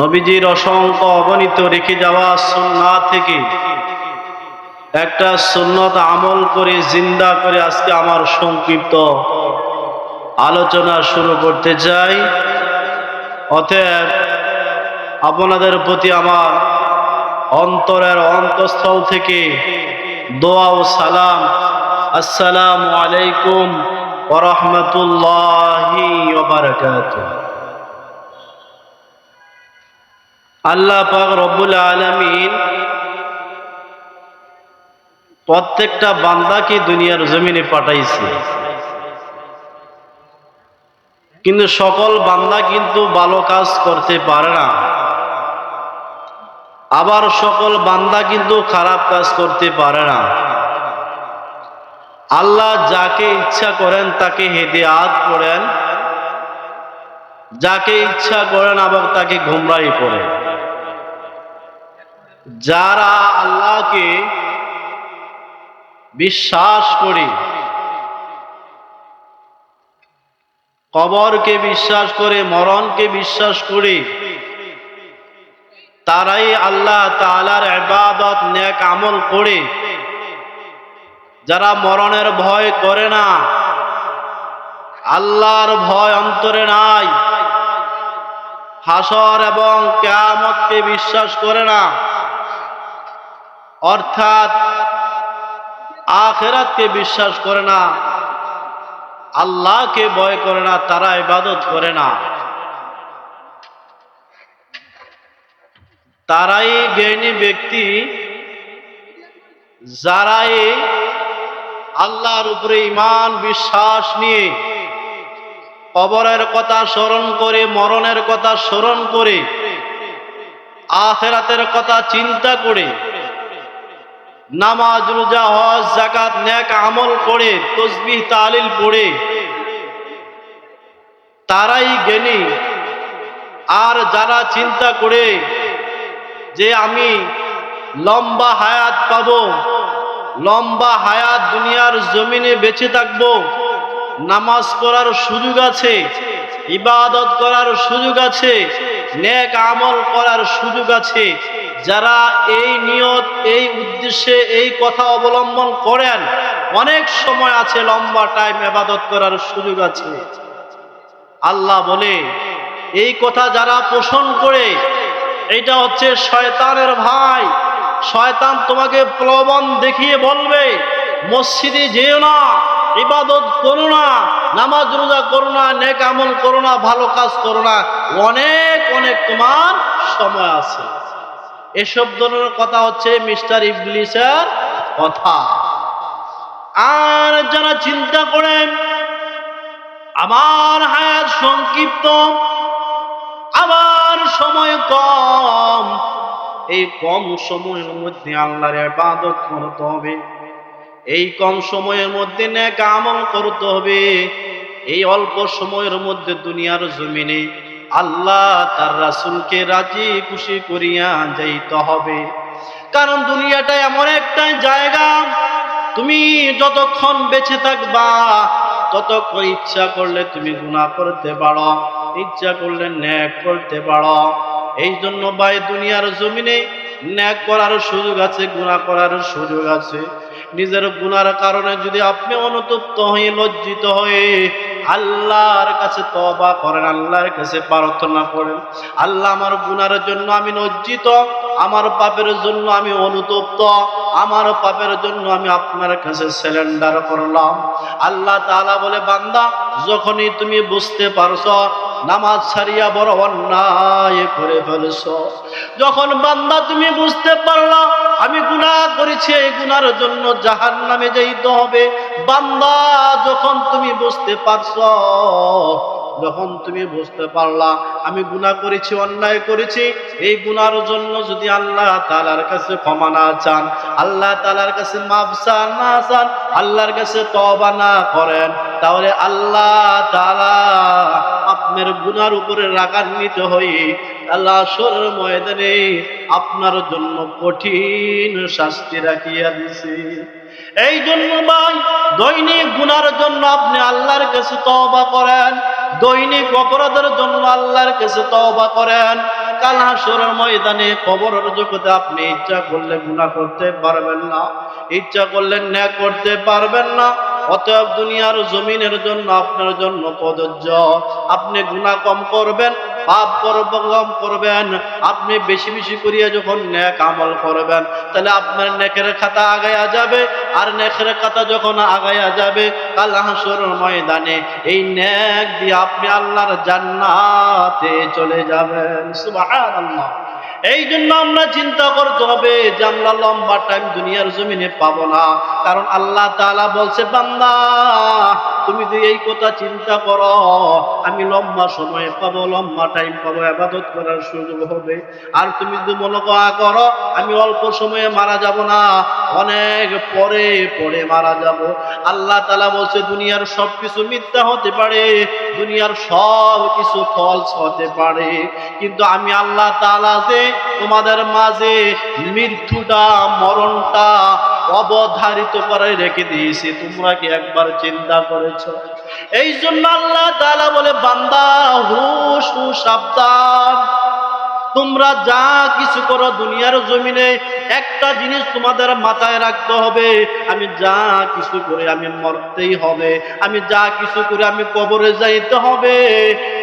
নবীজির অসংখ্য অগণিত রেখে যাওয়া সুন্না থেকে একটা সুন্নত আমল করে জিন্দা করে আজকে আমার সংক্ষিপ্ত আলোচনা শুরু করতে চাই। অতএব আপনাদের প্রতি আমার অন্তরের অন্তঃস্থল থেকে দোয়া ও সালাম। আসসালামু আলাইকুম ওরহমতুল্লাহি ওবারাকাতুহ আল্লাহ পাক রব্বুল আলমিন প্রত্যেকটা বান্দাকে দুনিয়ার জমিনে পাঠাইছে। কিন্তু সকল বান্দা কিন্তু ভালো কাজ করতে পারে না। আবার সকল বান্দা কিন্তু খারাপ কাজ করতে পারে না। আল্লাহ যাকে ইচ্ছা করেন তাকে হেদিয়াত করেন। যাকে ইচ্ছা করেন আবার তাকে ঘুমরাই করেন। যারা আল্লাহকে বিশ্বাস করে, কবরকে বিশ্বাস করে, মরণকে বিশ্বাস করে, তারাই আল্লাহ তালার ইবাদত, নেক আমল করে। যারা মরণের ভয় করে না, আল্লাহর ভয় অন্তরে নাই, হাসর এবং কেয়ামতকে বিশ্বাস করে না। অর্থাৎ আখেরাতকে বিশ্বাস করে না, আল্লাহকে ভয় করে না, তারা ইবাদত করে না। তারাই জ্ঞানী ব্যক্তি, যারাই আল্লাহর উপরে ইমান বিশ্বাস নিয়ে কবরের কথা স্মরণ করে, মরণের কথা স্মরণ করে, আখেরাতের কথা চিন্তা করে নামাজ, রোজা, হজ জাকাত ন্যাক আমল করে তসবিহ, তালিল পড়ে। তারাই জ্ঞানী। আর যারা চিন্তা করে যে আমি লম্বা হায়াত পাব, লম্বা হায়াত দুনিয়ার জমিনে বেঁচে থাকব, নামাজ পড়ার সুযোগ আছে, ইবাদত করার সুযোগ আছে, নেক আমল করার সুযোগ আছে যারা এই নিয়ত, এই উদ্দেশ্যে এই কথা অবলম্বন করেন, অনেক সময় আছে লম্বা টাইম এবাদত করার সুযোগ আছে। আল্লাহ বলে, এই কথা যারা পোষণ করে, এটা হচ্ছে শয়তানের ভাই। শয়তান তোমাকে প্রলোভন দেখিয়ে বলবে, মসজিদে যেও না, ইবাদত করো না, নামাজ রোজা করো না, নেক আমল করো না, ভালো কাজ করো না। অনেক অনেক তোমার সময় আছে। এসব ধরনের কথা হচ্ছে মিস্টার ইবলিসের কথা। আর যারা চিন্তা করেন, আমার হায়াত সংক্ষিপ্ত আবার সময় কম, এই কম সময়ের মধ্যে আল্লাহর ইবাদত করতে হবে। এই কম সময়ের মধ্যে নেক আমল করতে হবে। এই অল্প সময়ের মধ্যে দুনিয়ার জমিনে আল্লাহ তার রাসূলকে রাজি খুশি করিয়া যাইতে হবে। কারণ দুনিয়াটা এমন একটা জায়গা, তুমি যতক্ষণ বেঁচে থাকবা, ততক্ষণ ইচ্ছা করলে তুমি গুনাহ করতে পারো, ইচ্ছা করলে ন্যাক করতে পারো। এই জন্য ভাই, দুনিয়ার জমিনে ন্যাক করার সুযোগ আছে গুণা করার সুযোগ আছে। নিজের গুণার কারণে যদি আপনি অনুতপ্ত হয়ে, লজ্জিত হয়ে আল্লাহর কাছে তবা করেন, আল্লাহর কাছে প্রার্থনা করেন। আল্লাহ আমার গুনার জন্য আমি লজ্জিত, আমার পাপের জন্য আমি অনুতপ্ত, আমার পাপের জন্য আমি আপনার কাছে সিলিন্ডার করলাম। আল্লাহ তাআলা বলে, বান্দা, যখনই তুমি বুঝতে পারছ, নামাজ ছাড়িয়া বড় অন্যায় করে ফেলছ। যখন বান্দা তুমি বুঝতে পারলা, আমি গুনাহ করেছি, এই গুনার জন্য জাহান নামে যাইতে হবে। বান্দা, যখন তুমি বুঝতে পারছ, যখন তুমি বুঝতে পারলা, আমি গুনাহ করেছি, অন্যায় করেছি, এই গুনার জন্য যদি আল্লাহ তালার কাছে ক্ষমা না চান, আল্লাহ তালার কাছে মাফ চান, না চান, আল্লাহর কাছে তবা না করেন, তাহলে আল্লাহ তালা আপনার গুনার উপরে রাগান্বিত হয়ে আল্লাহ আসরের ময়দানে আপনার জন্য কঠিন শাস্তি রাখিয়া দিছে। এই জন্য ভাই, দৈনিক গুনার জন্য আপনি আল্লাহর কাছে তওবা করেন। দৈনিক অপরাধের জন্য আল্লাহর কাছে তওবা করেন। কাল হাসরের ময়দানে কবরের জগতে আপনি ইচ্ছা করলে গুনাহ করতে পারবেন না, ইচ্ছা করলে ন্যায় করতে পারবেন না। অতএব দুনিয়ার জমিনের জন্য আপনার জন্য প্রযোজ্য। আপনি গুনাহ কম করবেন পাপ করব করবেন। আপনি বেশি বেশি করিয়া যখন ন্যাক আমল করবেন, তাহলে আপনার নেকের খাতা আগায়া যাবে, আর নেকের খাতা যখন আগায়া যাবে, কাল হাসর ময়দানে এই ন্যাক দিয়ে আপনি আল্লাহর জান্নাতে চলে যাবেন। এই জন্য আমরা চিন্তা করতে হবে যে আমরা লম্বা টাইম দুনিয়ার জমিনে পাবো না, কারণ আল্লাহ তাআলা বলছে, বান্দা তুমি যদি এই কথা চিন্তা করো, আমি লম্বা সময় পাবো, লম্বা টাইম পাবো, আবাদত করার সুযোগ হবে। আর তুমি যদি মনে করো আমি অল্প সময়ে মারা যাব না, অনেক পরে পরে মারা যাব। আল্লাহ তালা বলছে, দুনিয়ার সব কিছু মিথ্যা হতে পারে, দুনিয়ার সব কিছু ফলস হতে পারে। কিন্তু আমি আল্লাহ তালা যে তোমাদের মাঝে মৃত্যুটা, মরণটা অবধারিত করে রেখে দিয়েছি, তোমরা কি একবার চিন্তা করেছ? এই জন্য আল্লাহ তালা বলে, বান্দা, হুশ হুশ, সাবধান। তোমরা যা কিছু করো দুনিয়ার জমিনে, একটা জিনিস তোমাদের মাথায় রাখতে হবে। আমি যা কিছু করে আমি মরতেই হবে। আমি যা কিছু করে আমি কবরে যাইতে হবে।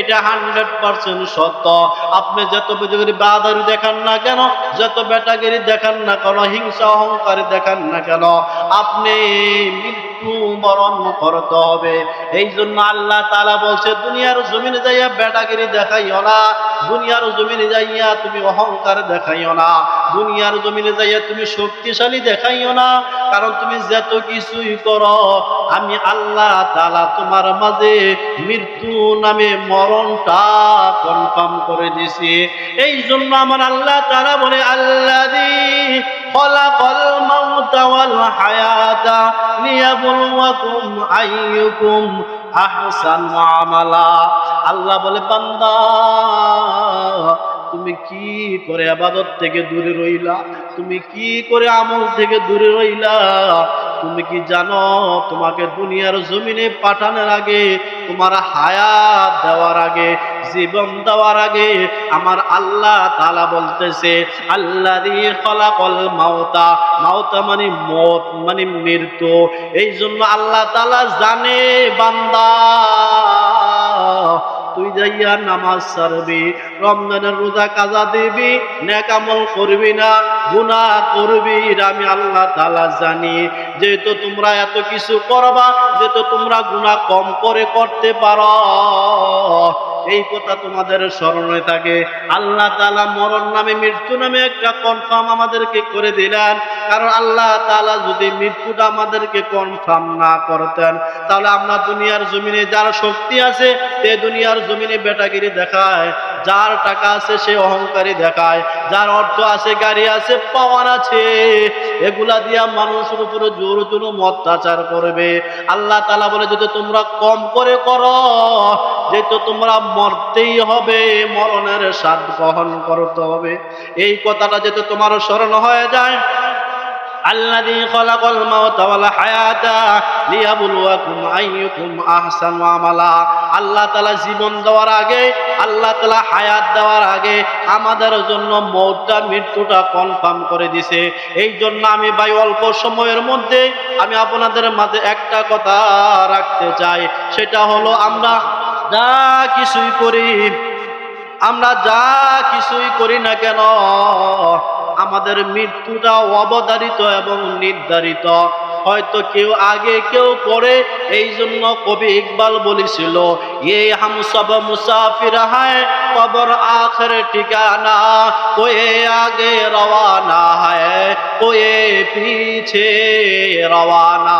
এটা হান্ড্রেড পার্সেন্ট সত্য। আপনি যত বুঝে বাদারি দেখান না কেন, যত বেটাগিরি দেখান না কেন, হিংসা অহংকার দেখান না কেন, আপনি মৃত্যু বরণ করতে হবে। এই জন্য আল্লাহ তালা বলছে, দুনিয়ার জমিনে যাইয়া বেটাগিরি দেখাইও না। দুনিয়ার জমিনে যাইয়া তুমি অহংকার দেখাইও না। দুনিয়ার জমিনে যাইয়া তুমি শক্তিশালী দেখাইও না। কারণ তুমি যত কিছুই করো, আমি আল্লাহ তালা তোমার মাঝে মৃত্যু নামে মরণটা কনফার্ম করে দিছি। এই জন্য আমার আল্লাহ তাআলা বলে খলাকাল মাউতা ওয়াল হায়াতা লিয়াবলুয়াকুম আইয়ুকুম আহসানু আমালা। আল্লাহ বলে পান্দা তুমি কি করে আবাদত থেকে দূরে রইলা? তুমি কি করে আমল থেকে দূরে রইলা? তুমি কি জানো, তোমাকে দুনিয়ার জমিনে পাঠানোর আগে, তোমার হায়াত দেওয়ার আগে, জীবন দেওয়ার আগে আমার আল্লাহ তালা বলতেছে আল্লাহ দিয়ে খলাকল মাওতা মাওতা মানে মত মানে মৃত্যু। এই জন্য আল্লাহ তালা জানে, বান্দা। তুই যাইয়া নামাজ সারবি, রমজানের রোজা কাজা দিবি, নেকামল করবি না গুনা করবি আমি আল্লাহ তালা জানি। যেহেতু তোমরা এত কিছু করবা, যেহেতু তোমরা গুনাহ কম করে করতে পারো। এই কথা তোমাদের স্মরণে থাকে। আল্লাহ তালা মরণ নামে, মৃত্যু নামে একটা কনফার্ম আমাদেরকে করে দিলেন। কারণ আল্লাহ তালা যদি মৃত্যুটা আমাদেরকে কনফার্ম না করতেন, তাহলে আমরা দুনিয়ার জমিনে যার শক্তি আছে, সে দুনিয়ার জমিনে বেটাগিরি দেখায়। যার টাকা আছে, সে অহংকারী দেখায়। যার অর্থ আছে, গাড়ি আছে পাওয়ার আছে। এগুলা দিয়া মানুষের উপরে জোর জুলুম অত্যাচার করবে। আল্লাহ তালা বলে, যদি তোমরা কম করে করো যেহেতু তোমরা মরতেই হবে মরণের স্বাদ গ্রহণ করতে হবে এই কথাটা যেহেতু তোমার স্মরণ হয়ে যায় الذي خلق الموت والحياة ليبلوكم أيكم أحسن عملا আল্লাহ তালা জীবন দেওয়ার আগে আল্লাহ তালা হায়াত দেওয়ার আগে আমাদের জন্য মৌতটা মৃত্যুটা কনফার্ম করে দিছে এই জন্য আমি ভাই অল্প সময়ের মধ্যে আমি আপনাদের মাঝে একটা কথা রাখতে চাই সেটা হলো আমরা যা কিছুই করি, আমরা যা কিছুই করি না কেন, আমাদের মৃত্যুটা অবধারিত এবং নির্ধারিত। হয়তো কেউ আগে কেউ পরে এই জন্য কবি ইকবাল বলেছিল, এ হাম সব মুসাফির হায়, কবর আখের ঠিকানা, কোয়ে আগে রওয়ানা হায়, কোয়ে পিছে রওয়ানা।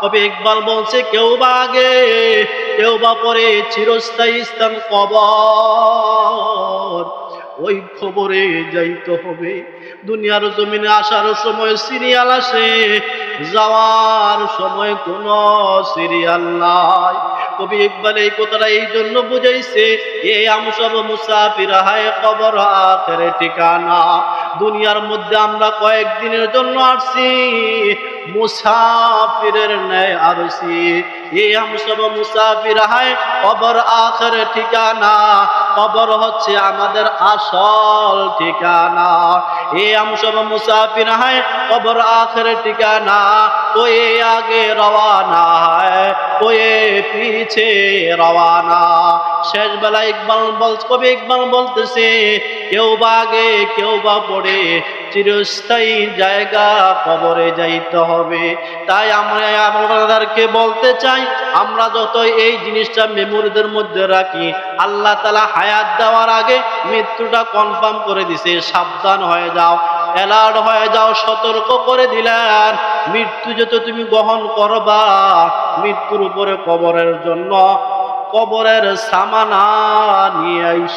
কবি ইকবাল বলছে, কেউ বা আগে, কেউ বা পরে চিরস্থায়ী স্থান কবর। ওই খবরে যাইতে হবে। দুনিয়ার জমিনে আসার সময় সিরিয়াল আসে, যাওয়ার সময় কোন সিরিয়াল নাই। কবি ইকবাল এই কথাটা এই জন্য বুঝাইছে, এ আমসব মুসাফির হায় কবর আখের ঠিকানা। দুনিয়ার মধ্যে আমরা কয়েকদিনের জন্য আসছি। মুসাফিরের ন্যায় আসছি এ আমসব মুসাফির হায়, কবর আখের ঠিকানা। কবর হচ্ছে আমাদের আসল ঠিকানা। এ আমসব মুসাফির হয় কবর আখের ঠিকানা। কোয়ে আগে রওয়ানা হয় কোয়ে পিছে রওয়ানা শেষ বেলা ইকবাল বল কবি ইকবাল বলতেছে, কেউ বা আগে, কেউ বা পড়ে চিরস্থায়ী জায়গা কবরে যাইতে হবে। তাই আমরা আপনাদেরকে বলতে চাই, আমরা যত এই জিনিসটা মেমোরিদের মধ্যে রাখি, আল্লাহ তালা হায়াত দেওয়ার আগে মৃত্যুটা কনফার্ম করে দিছে, সাবধান হয়ে যাও, অ্যালার্ট হয়ে যাও, সতর্ক করে দিলেন। মৃত্যু যত তুমি গ্রহণ করবা মৃত্যুর উপরে কবরের জন্য কবরের সামানা নিয়ে আইস।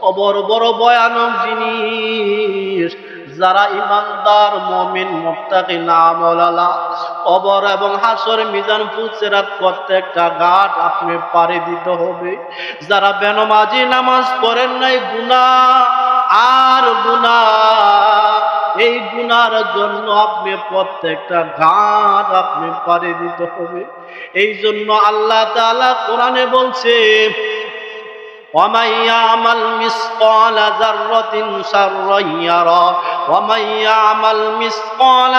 কবর বড় ভয়ানক জিনিস। যারা ইমানদার, মমিন, মুত্তাকি নামলালা কবর এবং হাসর মিজান ফুলসেরাত প্রত্যেকটা ঘাট আপনি পাড়ি দিতে হবে। যারা বেনমাজি নামাজ পড়েন নাই, গুনাহ, আর গুনাহ এই গুনার জন্য আপনি প্রত্যেকটা ঘাট আপনি পাড়ি দিতে হবে এই জন্য আল্লাহ তাআলা কোরআনে বলছে ومن يعمل مثقال ذرة شرا يرى ومن يعمل مثقال